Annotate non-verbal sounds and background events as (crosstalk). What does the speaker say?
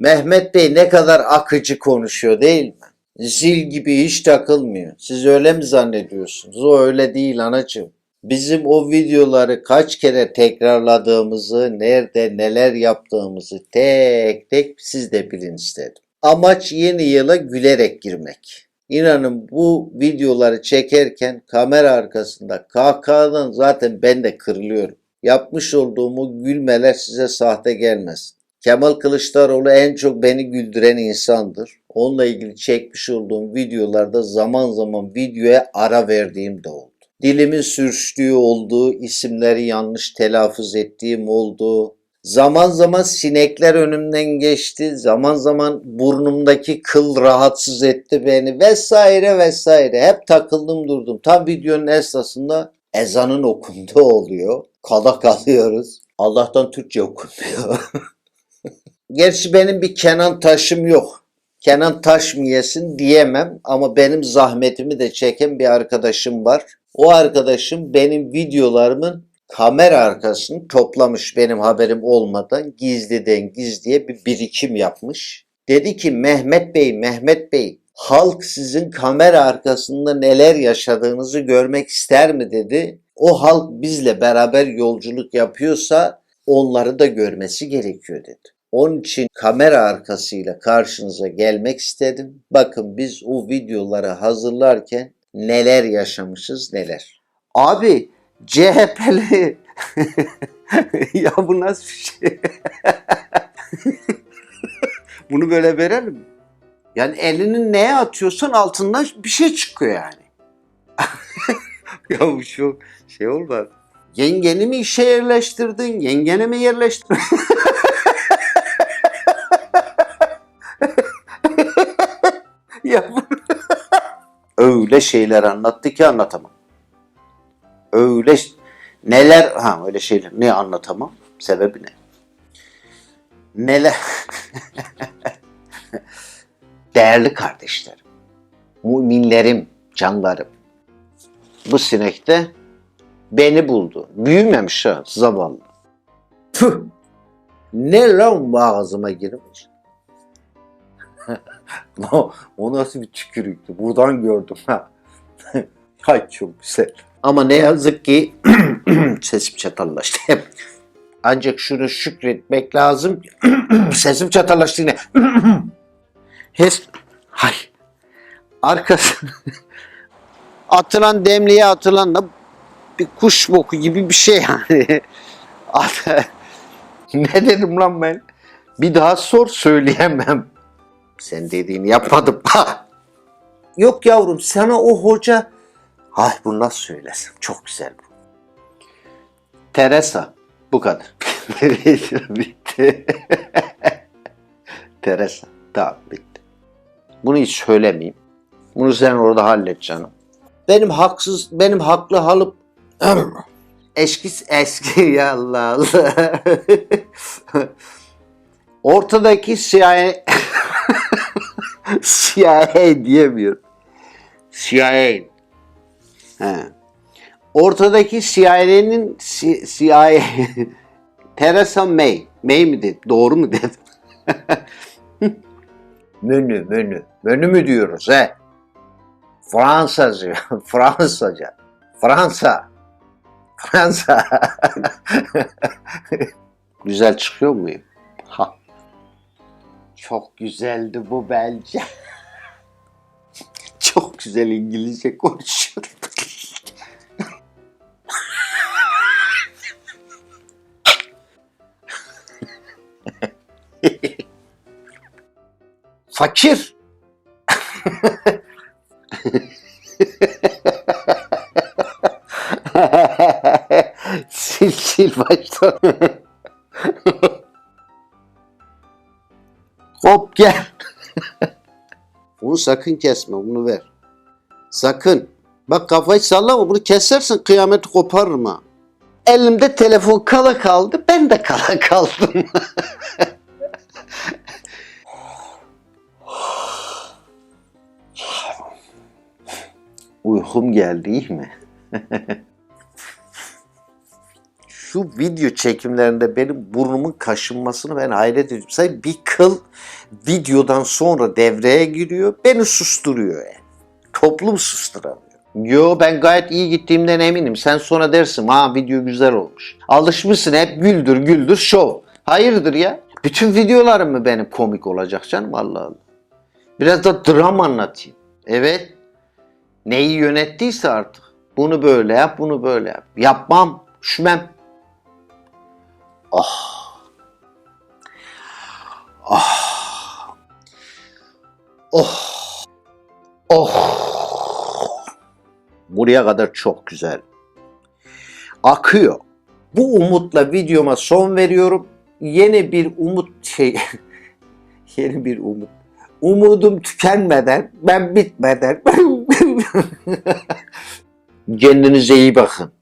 Mehmet Bey ne kadar akıcı konuşuyor değil mi? Zil gibi hiç takılmıyor. Siz öyle mi zannediyorsunuz? O öyle değil anacığım. Bizim o videoları kaç kere tekrarladığımızı, nerede neler yaptığımızı tek tek siz de bilin istedim. Amaç yeni yıla gülerek girmek. İnanın bu videoları çekerken kamera arkasında kahkahadan zaten ben de kırılıyorum. Yapmış olduğumu gülmeler size sahte gelmesin. Kemal Kılıçdaroğlu en çok beni güldüren insandır. Onunla ilgili çekmiş olduğum videolarda zaman zaman videoya ara verdiğim de oldu. Dilimin sürçtüğü oldu, isimleri yanlış telaffuz ettiğim oldu. Zaman zaman sinekler önümden geçti, zaman zaman burnumdaki kıl rahatsız etti beni vesaire vesaire. Hep takıldım durdum. Tam videonun esnasında ezanın okunduğu oluyor. Kala kalıyoruz. Allah'tan Türkçe okunmuyor. (laughs) Gerçi benim bir Kenan taşım yok. Kenan taş mı yesin diyemem ama benim zahmetimi de çeken bir arkadaşım var. O arkadaşım benim videolarımın kamera arkasını toplamış benim haberim olmadan gizliden gizliye bir birikim yapmış. Dedi ki Mehmet Bey, Mehmet Bey halk sizin kamera arkasında neler yaşadığınızı görmek ister mi dedi. O halk bizle beraber yolculuk yapıyorsa onları da görmesi gerekiyor dedi. Onun için kamera arkasıyla karşınıza gelmek istedim. Bakın biz o videoları hazırlarken neler yaşamışız neler. Abi CHP'li (laughs) ya bu nasıl bir şey? (laughs) Bunu böyle verelim mi? Yani elini neye atıyorsan altından bir şey çıkıyor yani. (laughs) ya bu şu şey olmaz. Yengeni mi işe yerleştirdin? Yengene mi yerleştirdin? (laughs) ya. Öyle şeyler anlattı ki anlatamam. Öyle neler ha öyle şeyler ne anlatamam? Sebebi ne? Neler (laughs) Değerli kardeşlerim, müminlerim, canlarım. Bu sinek de beni buldu. Büyümemiş ha zavallı. Tüh! Ne lan bu ağzıma girmiş? (laughs) o, nasıl bir tükürüktü? Buradan gördüm ha. (laughs) Ay çok güzel. Ama ne yazık ki (clears throat) sesim çatallaştı. (laughs) Ancak şunu şükretmek lazım. (clears throat) sesim çatallaştı yine. (clears throat) Hes hay. Arkası atılan demliğe atılan da bir kuş boku gibi bir şey yani. (laughs) Ne dedim lan ben? Bir daha sor söyleyemem. Sen dediğini yapmadım. (laughs) Yok yavrum sana o hoca... Ay bu nasıl söylesem çok güzel bu. Teresa bu kadar. (laughs) bitti. Teresa tamam bitti. Bunu hiç söylemeyeyim. Bunu sen orada hallet canım. Benim haksız, benim haklı halıp (clears throat) eski eski (laughs) ya Allah Allah. (laughs) Ortadaki CIA CIA (laughs) diyemiyorum. CIA. He. Ortadaki CIA'nin CIA Theresa May. May mi dedi? Doğru mu dedim? menü, menü. Menü mü diyoruz he? Fransızca, Fransızca. Fransa. Fransa. (laughs) Güzel çıkıyor muyum? Ha. Çok güzeldi bu bence. (laughs) Çok güzel İngilizce konuşuyorum. (laughs) Fakir. Sil baştan. Hop gel. bunu sakın kesme bunu ver. Sakın. Bak kafayı sallama bunu kesersin kıyameti koparırım ha. Elimde telefon kala kaldı ben de kala kaldım. (laughs) Uykum geldi iyi mi? (laughs) şu video çekimlerinde benim burnumun kaşınmasını ben hayret ediyorum. Sen bir kıl videodan sonra devreye giriyor, beni susturuyor yani. Toplum susturamıyor. Yo ben gayet iyi gittiğimden eminim. Sen sonra dersin ha video güzel olmuş. Alışmışsın hep güldür güldür şov. Hayırdır ya? Bütün videolarım mı benim komik olacak canım Allah Allah. Biraz da dram anlatayım. Evet. Neyi yönettiyse artık. Bunu böyle yap, bunu böyle yap. Yapmam, üşümem. Ah. Ah. Oh. Oh. Buraya kadar çok güzel. Akıyor. Bu umutla videoma son veriyorum. Yeni bir umut şey (laughs) yeni bir umut. Umudum tükenmeden, ben bitmeden. (laughs) Kendinize iyi bakın.